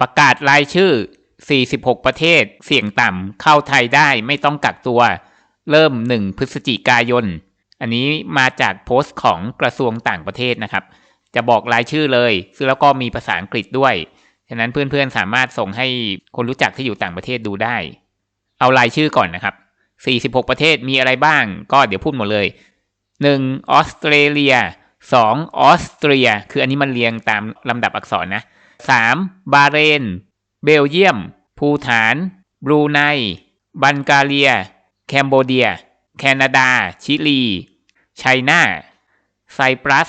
ประกาศรายชื่อ 46 ประเทศ เสี่ยงต่ำเข้าไทยได้ไม่ต้องกักตัว เริ่ม 1 พฤศจิกายน อันนี้มาจากโพสต์ของกระทรวงต่างประเทศนะครับ จะบอกรายชื่อเลยซึ่งแล้วก็มีภาษาอังกฤษด้วย ฉะนั้นเพื่อนๆสามารถส่งให้คนรู้จักที่อยู่ต่างประเทศดูได้ เอารายชื่อก่อนนะครับ 46 ประเทศมีอะไรบ้าง ก็เดี๋ยวพูดหมดเลย 1. ออสเตรเลีย 2. ออสเตรีย คืออันนี้มันเรียงตามลำดับอักษรนะ 3. บาเรน เบลเยียม ภูฐาน บรูไน บัลแกเรีย แคนโบเดีย แคนาดา ชิลี ไชน่า ไซปรัส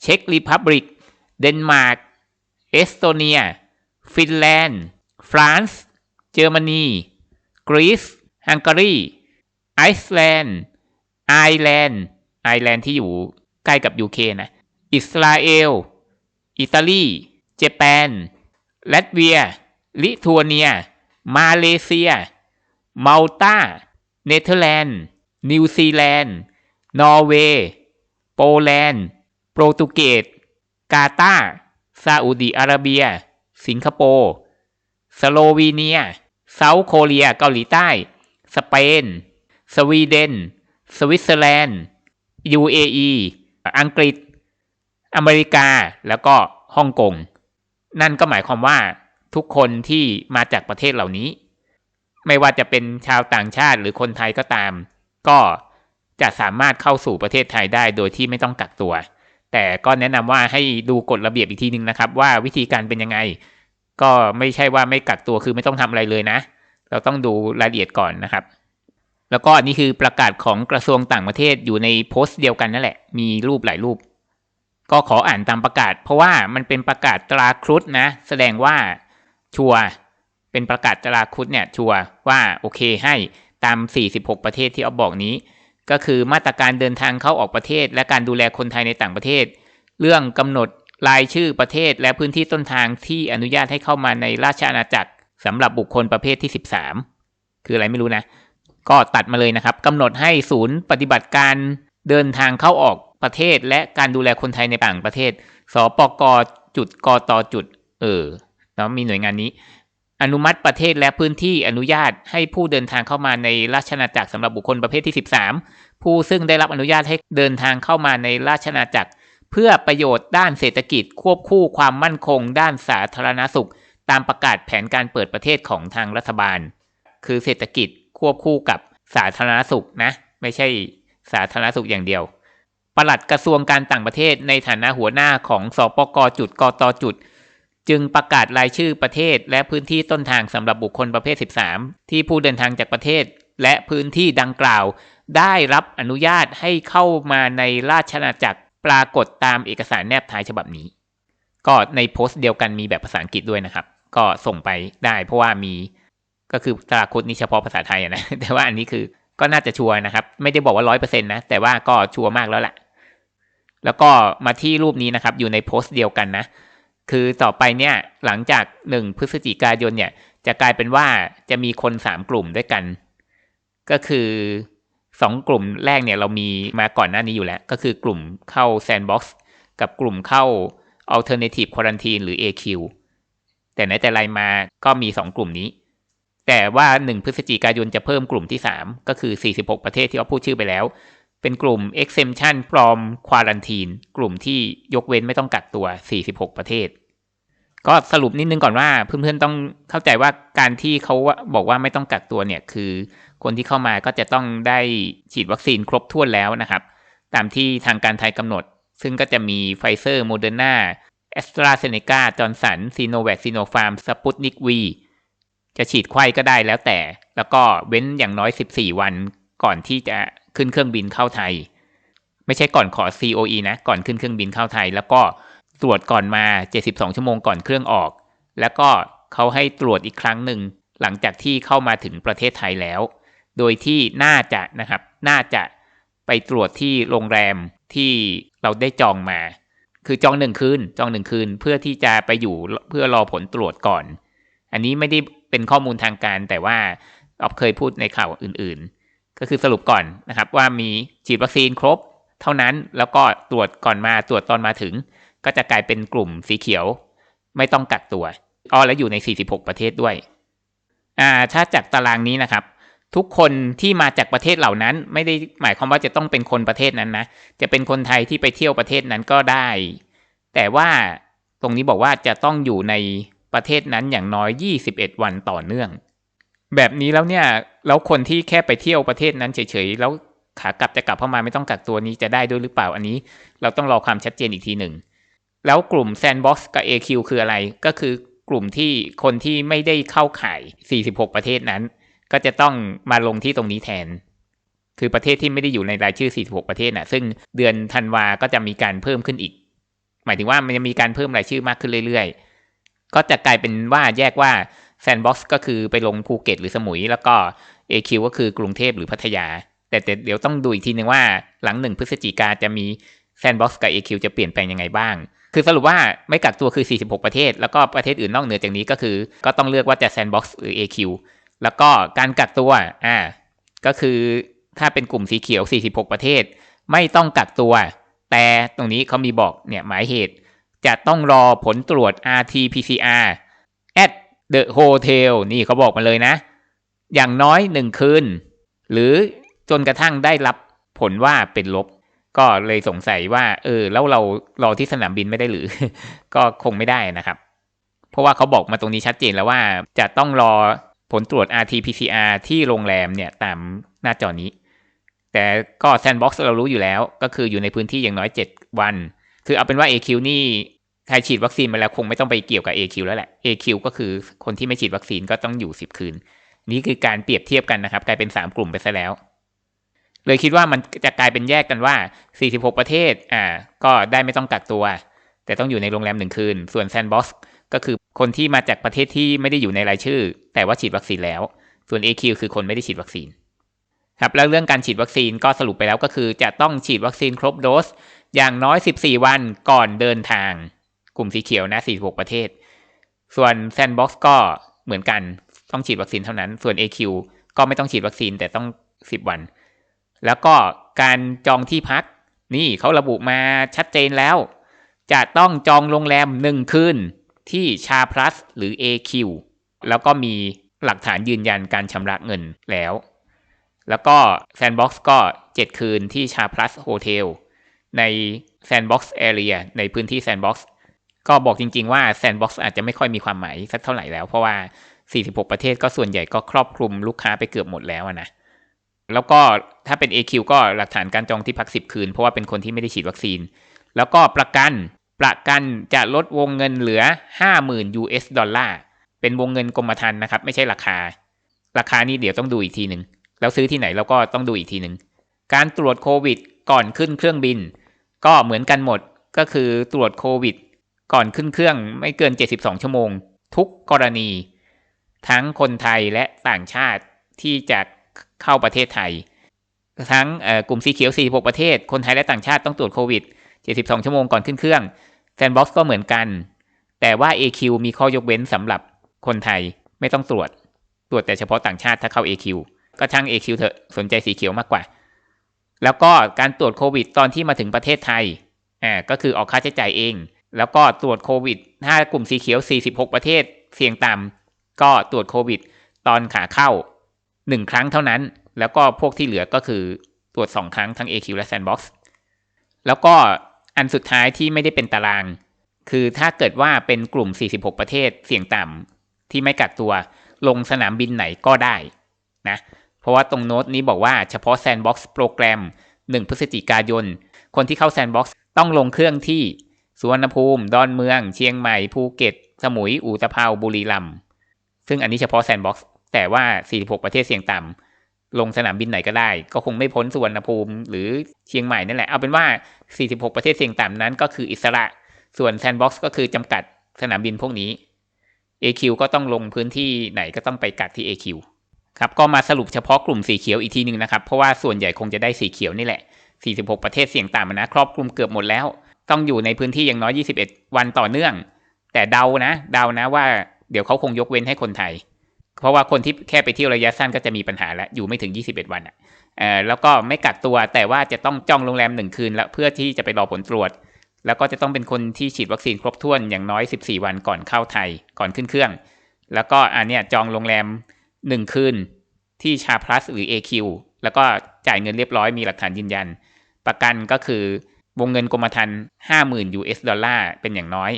เช็กริพับลิก เดนมาร์ก เอสโตเนีย ฟินแลนด์ ฟรานซ์ เยอรมนี กรีซ ฮังการี ไอซ์แลนด์ ไอร์แลนด์ ไอร์แลนด์ที่อยู่ใกล้กับยูเคนะ อิสราเอล อิตาลี เจแปนลัตเวีย ลิทัวเนีย มาเลเซีย มาลตาเนเธอร์แลนด์ นิวซีแลนด์ นอร์เวย์ โปแลนด์ โปรตุเกส กาตาร์ซาอุดีอาระเบีย สิงคโปร์ สโลวีเนีย เซาท์โคเรีย เกาหลีใต้ สเปน สวีเดน สวิตเซอร์แลนด์ UAE อังกฤษ อเมริกา แล้วก็ฮ่องกง นั่นก็หมายความว่าทุกคนที่มาจากประเทศเหล่านี้ ไม่ว่าจะเป็นชาวต่างชาติหรือคนไทยก็ตาม ก็จะสามารถเข้าสู่ประเทศไทยได้โดยที่ไม่ต้องกักตัว แต่ก็แนะนำว่าให้ดูกฎระเบียบอีกทีนึงนะครับ ว่าวิธีการเป็นยังไง ก็ไม่ใช่ว่าไม่กักตัวคือไม่ต้องทำอะไรเลยนะ เราต้องดูรายละเอียดก่อนนะครับ แล้วก็อันนี้คือประกาศของกระทรวงต่างประเทศอยู่ในโพสต์เดียวกันนั่นแหละ มีรูปหลายรูป ก็ขออ่านตามประกาศ เพราะว่ามันเป็นประกาศตราครุฑนะ แสดงว่าชัวเป็นประกาศตราครุฑเนี่ยชัวว่าโอเคให้ตาม 46 ประเทศที่เอาบอกนี้ ก็คือมาตรการเดินทางเข้าออกประเทศ และการดูแลคนไทยในต่างประเทศ เรื่องกำหนดรายชื่อประเทศและพื้นที่ต้นทางที่อนุญาตให้เข้ามาในราชอาณาจักรสำหรับบุคคลประเภทที่ 13 คืออะไรไม่รู้นะ ก็ตัดมาเลยนะครับกำหนดให้ศูนย์ปฏิบัติการเดินทางเข้าออก ประเทศและการดูแลคนไทยในต่างประเทศ สปกจุดกตจุด เออเนาะมีหน่วยงานนี้ อนุมัติประเทศและพื้นที่อนุญาตให้ผู้เดินทางเข้ามาในราชอาณาจักรสำหรับบุคคลประเภทที่ 13 ผู้ซึ่งได้รับอนุญาตให้เดินทางเข้ามาในราชอาณาจักร เพื่อประโยชน์ด้านเศรษฐกิจควบคู่ความมั่นคง ด้านสาธารณสุข ตามประกาศแผนการเปิดประเทศของทางรัฐบาล คือเศรษฐกิจควบคู่กับสาธารณสุขนะ ไม่ใช่สาธารณสุขอย่างเดียว ปลัดกระทรวงการต่างประเทศในฐานะหัวหน้าของสปกจุดกตจุด จึงประกาศรายชื่อประเทศและพื้นที่ต้นทางสำหรับบุคคลประเภท 13 ที่ผู้เดินทางจากประเทศ และพื้นที่ดังกล่าว ได้รับอนุญาตให้เข้ามาในราชอาณาจักรปรากฏตามเอกสารแนบท้ายฉบับนี้ ก็ในโพสต์เดียวกันมีแบบภาษาอังกฤษด้วยนะครับ ก็ส่งไปได้เพราะว่ามีก็คือตราคุดนี้เฉพาะภาษาไทยนะแต่ว่าอันนี้คือก็น่าจะชัวร์นะครับ ไม่ได้บอกว่าร้อยเปอร์เซ็นต์นะ แต่ว่าก็ชัวร์มากแล้วแหละ แล้วก็มาที่รูปนี้นะครับอยู่ในโพสต์เดียวกันนะคือต่อไปเนี่ยหลังจากหนึ่งพฤศจิกายนเนี่ยจะกลายเป็นว่าจะมีคนสามกลุ่มด้วยกัน ก็คือสองกลุ่มแรกเนี่ยเรามีมาก่อนหน้านี้อยู่แล้ว ก็คือกลุ่มเข้า Sandbox กับกลุ่มเข้า Alternative Quarantine หรือ AQ แต่ไหนแต่ไรมาก็มีสองกลุ่มนี้ แต่ว่าหนึ่งพฤศจิกายนจะเพิ่มกลุ่มที่สามก็คือ 46 ประเทศที่เราพูดชื่อไปแล้ว เป็นกลุ่ม exemption from quarantine กลุ่มที่ยกเว้นไม่ต้องกักตัว 46 ประเทศ ก็สรุปนิดนึงก่อนว่าเพื่อนๆต้องเข้าใจว่าการที่เขาบอกว่าไม่ต้องกักตัวเนี่ยคือ คนที่เข้ามาก็จะต้องได้ฉีดวัคซีนครบถ้วนแล้วนะครับ ตามที่ทางการไทยกำหนด ซึ่งก็จะมีไฟเซอร์โมเดอร์นาแอสตราเซเนกาจอร์นสันซีโนแวคซีโนฟาร์มสปุตนิกวีจะฉีดไข้ก็ได้แล้วแต่ แล้วก็เว้นอย่างน้อย 14 วันก่อนที่จะ ขึ้นเครื่องบินเข้าไทย ไม่ใช่ก่อนขอ COE นะ ก่อนขึ้นเครื่องบินเข้าไทย แล้วก็ตรวจก่อนมา 72 ชั่วโมงก่อนเครื่องออก แล้วก็เขาให้ตรวจอีกครั้งหนึ่งหลังจากที่เข้ามาถึงประเทศไทยแล้ว โดยที่น่าจะนะครับ น่าจะไปตรวจที่โรงแรมที่เราได้จองมา คือจองหนึ่งคืน จองหนึ่งคืน เพื่อที่จะไปอยู่เพื่อรอผลตรวจก่อน อันนี้ไม่ได้เป็นข้อมูลทางการแต่ว่าออฟเคยพูดในข่าวอื่น ๆ ก็คือสรุปก่อนนะครับ ว่ามีฉีดวัคซีนครบเท่านั้นแล้วก็ตรวจก่อนมาตรวจตอนมาถึง ก็จะกลายเป็นกลุ่มสีเขียว ไม่ต้องกักตัวอ๋อแล้วอยู่ใน 46 ประเทศด้วยอ่าถ้าจากตารางนี้นะครับ ทุกคนที่มาจากประเทศเหล่านั้นไม่ได้หมายความว่าจะต้องเป็นคนประเทศนั้นนะจะเป็นคนไทยที่ไปเที่ยวประเทศนั้นก็ได้ แต่ว่าตรงนี้บอกว่าจะต้องอยู่ในประเทศนั้นอย่างน้อย 21 วันต่อเนื่อง แบบนี้แล้วเนี่ย แล้วคนที่แค่ไปเที่ยวประเทศนั้นเฉยๆแล้วขากลับจะกลับเข้ามาไม่ต้องกักตัวนี้จะได้ด้วยหรือเปล่าอันนี้ เราต้องรอความชัดเจนอีกทีหนึ่ง แล้วกลุ่ม Sandbox กับ AQ คืออะไร ก็คือกลุ่มที่คนที่ไม่ได้เข้าข่าย 46 ประเทศนั้น ก็จะต้องมาลงที่ตรงนี้แทน คือประเทศที่ไม่ได้อยู่ในรายชื่อ 46 ประเทศนะ่ะ ซึ่งเดือนธันวาก็จะมีการเพิ่มขึ้นอีก หมายถึงว่ามันจะมีการเพิ่มรายชื่อมากขึ้นเรื่อยๆ ก็จะกลายเป็นว่าแยกว่า Sandbox ก็คือไปลงภูเก็ตหรือสมุย แล้วก็ AQ ก็คือกรุงเทพหรือพัทยา แต่เดี๋ยวต้องดูอีกทีนึงว่าหลังหนึ่งพฤศจิกาจะมี Sandbox กับ AQ จะเปลี่ยนแปลงยังไงบ้าง คือสรุปว่าไม่กักตัวคือ 46 ประเทศ แล้วก็ประเทศอื่นนอกเหนือจากนี้ก็คือ ก็ต้องเลือกว่าจะ Sandbox หรือ AQ แล้วก็การกักตัว อ่า ก็คือถ้าเป็นกลุ่มสีเขียว 46 ประเทศ ไม่ต้องกักตัว แต่ตรงนี้เขามีบอกเนี่ยหมายเหตุ จะต้องรอผลตรวจ RT-PCR at the hotel นี่เขาบอกมาเลยนะ อย่างน้อยหนึ่งคืน หรือจนกระทั่งได้รับผลว่าเป็นลบ ก็เลยสงสัยว่า เออ แล้วเรารอที่สนามบินไม่ได้หรือ ก็คงไม่ได้นะครับ เพราะว่าเขาบอกมาตรงนี้ชัดเจนแล้วว่า จะต้องรอผลตรวจ RT-PCR ที่โรงแรมเนี่ยตามหน้าจอนี้ แต่ก็ Sandbox เรารู้อยู่แล้ว ก็คืออยู่ในพื้นที่อย่างน้อย 7 วัน คือเอาเป็นว่า AQ นี่ใครฉีดวัคซีนมาแล้วคงไม่ต้องไปเกี่ยวกับ AQ แล้วแหละ AQ ก็คือคนที่ไม่ฉีดวัคซีนก็ต้องอยู่ 10 คืน นี่คือการเปรียบเทียบกันนะครับ กลายเป็น 3 กลุ่มไปซะแล้ว เลยคิดว่ามันจะกลายเป็นแยกกันว่า 46 ประเทศอ่าก็ได้ไม่ต้องกักตัว แต่ต้องอยู่ในโรงแรมหนึ่งคืน ส่วน Sandbox ก็คือคนที่มาจากประเทศที่ไม่ได้อยู่ในรายชื่อ แต่ว่าฉีดวัคซีนแล้ว ส่วน AQ คือคนไม่ได้ฉีดวัคซีนครับแล้วเรื่องการฉีดวัคซีนก็สรุปไปแล้วก็คือ จะต้องฉีดวัคซีนครบโดส อย่างน้อย 14 วันก่อนเดินทาง กลุ่มสีเขียวนะ 46 ประเทศ ส่วน Sandbox ก็เหมือนกัน ต้องฉีดวัคซีนเท่านั้น ส่วน AQ ก็ไม่ต้องฉีดวัคซีนแต่ต้อง 10 วัน แล้วก็การจองที่พักนี่เขาระบุมาชัดเจนแล้ว จะต้องจองโรงแรมหนึ่งคืนที่ชาพลัสหรือ AQ แล้วก็มีหลักฐานยืนยันการชำระเงินแล้ว แล้วก็ Sandbox ก็ 7 คืนที่ชาพลัสโฮเทลใน Sandbox Area ในพื้นที่ Sandbox ก็บอกจริง ๆ ว่า Sandbox อาจจะไม่ค่อยมีความหมายสักเท่าไหร่แล้ว เพราะว่า 46 ประเทศก็ส่วนใหญ่ก็ครอบคลุมลูกค้าไปเกือบหมดแล้วนะแล้วก็ถ้าเป็น AQ ก็หลักฐานการจองที่พัก 10 คืน เพราะว่าเป็นคนที่ไม่ได้ฉีดวัคซีน แล้วก็ประกันประกันจะลดวงเงินเหลือ 50,000 US ดอลลาร์เป็นวงเงินกรมธรรม์นะครับ ไม่ใช่ราคา ราคานี้เดี๋ยวต้องดูอีกทีหนึ่งแล้วซื้อที่ไหนเราก็ต้องดูอีกทีหนึ่งการตรวจโควิดก่อนขึ้นเครื่องบิน ก็เหมือนกันหมดก็คือตรวจโควิด ก่อนขึ้นเครื่องไม่เกิน 72 ชั่วโมง ทุกกรณี ทั้งคนไทยและต่างชาติที่จะเข้าประเทศไทย ทั้งกลุ่มสีเขียว 46 ประเทศ คนไทยและต่างชาติต้องตรวจโควิด 72 ชั่วโมงก่อนขึ้นเครื่อง Sandbox ก็เหมือนกัน แต่ว่า AQ มีข้อยกเว้นสำหรับคนไทยไม่ต้องตรวจ ตรวจแต่เฉพาะต่างชาติถ้าเข้า AQ ก็ช่าง AQ เถอะสนใจสีเขียวมากกว่า แล้วก็การตรวจโควิดตอนที่มาถึงประเทศไทยอ่าก็คือออกค่าใช้จ่ายเอง แล้วก็ตรวจโควิดถ้ากลุ่มสีเขียว 46 ประเทศเสี่ยงต่ำ ก็ตรวจโควิด ตอนขาเข้า 1 ครั้งเท่านั้น แล้วก็พวกที่เหลือก็คือตรวจ 2 ครั้งทั้ง AQ และ Sandbox แล้วก็อันสุดท้ายที่ไม่ได้เป็นตาราง คือถ้าเกิดว่าเป็นกลุ่ม 46 ประเทศเสี่ยงต่ำที่ไม่กักตัว ลงสนามบินไหนก็ได้นะเพราะว่าตรงโน้ตนี้บอกว่าเฉพาะ Sandbox โปรแกรม 1 พฤศจิกายน คนที่เข้า Sandbox ต้องลงเครื่องที่สุวรรณภูมิ ดอนเมือง เชียงใหม่ ภูเก็ต สมุย อู่ตะเภาบุรีรัมย์ ซึ่งอันนี้เฉพาะ Sandbox แต่ว่า 46 ประเทศเสี่ยงต่ำลงสนามบินไหนก็ได้ ก็คงไม่พ้นสุวรรณภูมิ หรือเชียงใหม่นั่นแหละ เอาเป็นว่า 46 ประเทศเสี่ยงต่ำนั้นก็คืออิสระ ส่วน Sandbox ก็คือจำกัดสนามบินพวกนี้ AQ ก็ต้องลงพื้นที่ไหนก็ต้องไปกักที่ AQ ครับก็มาสรุปเฉพาะกลุ่มสีเขียวอีกทีหนึ่งนะครับ เพราะว่าส่วนใหญ่คงจะได้สีเขียวนี่แหละ 46 ประเทศเสี่ยงต่ำนะครอบคลุมเกือบหมดแล้ว ต้องอยู่ในพื้นที่อย่างน้อย 21 วันต่อเนื่อง แต่เดานะ เดานะว่า เดี๋ยวเขาคงยกเว้นให้คนไทย เพราะว่าคนที่แค่ไปเที่ยวระยะสั้นก็จะมีปัญหาแล้วอยู่ไม่ถึง 21 วันอะเออแล้วก็ไม่กักตัวแต่ว่าจะต้องจ้องโรงแรมหนึ่งคืนแล้วเพื่อที่จะไปรอผลตรวจ แล้วก็จะต้องเป็นคนที่ฉีดวัคซีนครบถ้วนอย่างน้อย 14 วันก่อนเข้าไทยก่อนขึ้นเครื่อง แล้วก็อันเนี้ยจองโรงแรม1คืนที่ชาพลัสหรือ AQ แล้วก็จ่ายเงินเรียบร้อยมีหลักฐานยืนยัน ประกันก็คือวงเงินกรมธรรม์50,000 US ดอลลาร์เป็นอย่างน้อย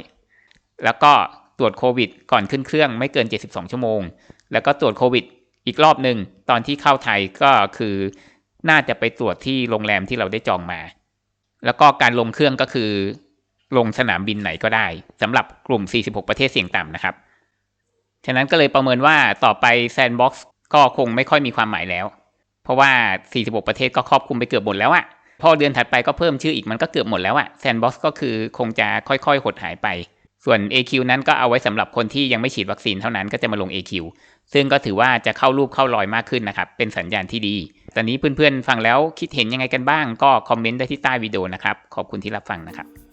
แล้วก็ ตรวจโควิด ก่อนขึ้นเครื่องไม่เกิน 72 ชั่วโมง แล้วก็ตรวจโควิด อีกรอบหนึ่งตอนที่เข้าไทยก็คือน่าจะไปตรวจที่โรงแรมที่เราได้จองมา แล้วก็การลงเครื่องก็คือ ลงสนามบินไหนก็ได้สำหรับกลุ่ม 46 ประเทศเสี่ยงต่ำนะครับ ฉะนั้นก็เลยประเมินว่าต่อไปแซนบ็อกซ์ก็คงไม่ค่อยมีความหมายแล้ว เพราะว่า 46 ประเทศก็ครอบคลุมไปเกือบหมดแล้วอะพอเดือนถัดไปก็เพิ่มชื่ออีกมันก็เกือบหมดแล้วอะแซนบ็อกซ์ก็คือคงจะค่อยๆ หดหายไป ส่วน AQ นั้นก็เอาไว้สำหรับคนที่ยังไม่ฉีดวัคซีนเท่านั้นก็จะมาลง AQ ซึ่งก็ถือว่าจะเข้ารูปเข้ารอยมากขึ้นนะครับ เป็นสัญญาณที่ดี ตอนนี้เพื่อนๆฟังแล้วคิดเห็นยังไงกันบ้าง ก็คอมเมนต์ได้ที่ใต้วิดีโอนะครับ ขอบคุณที่รับฟังนะครับ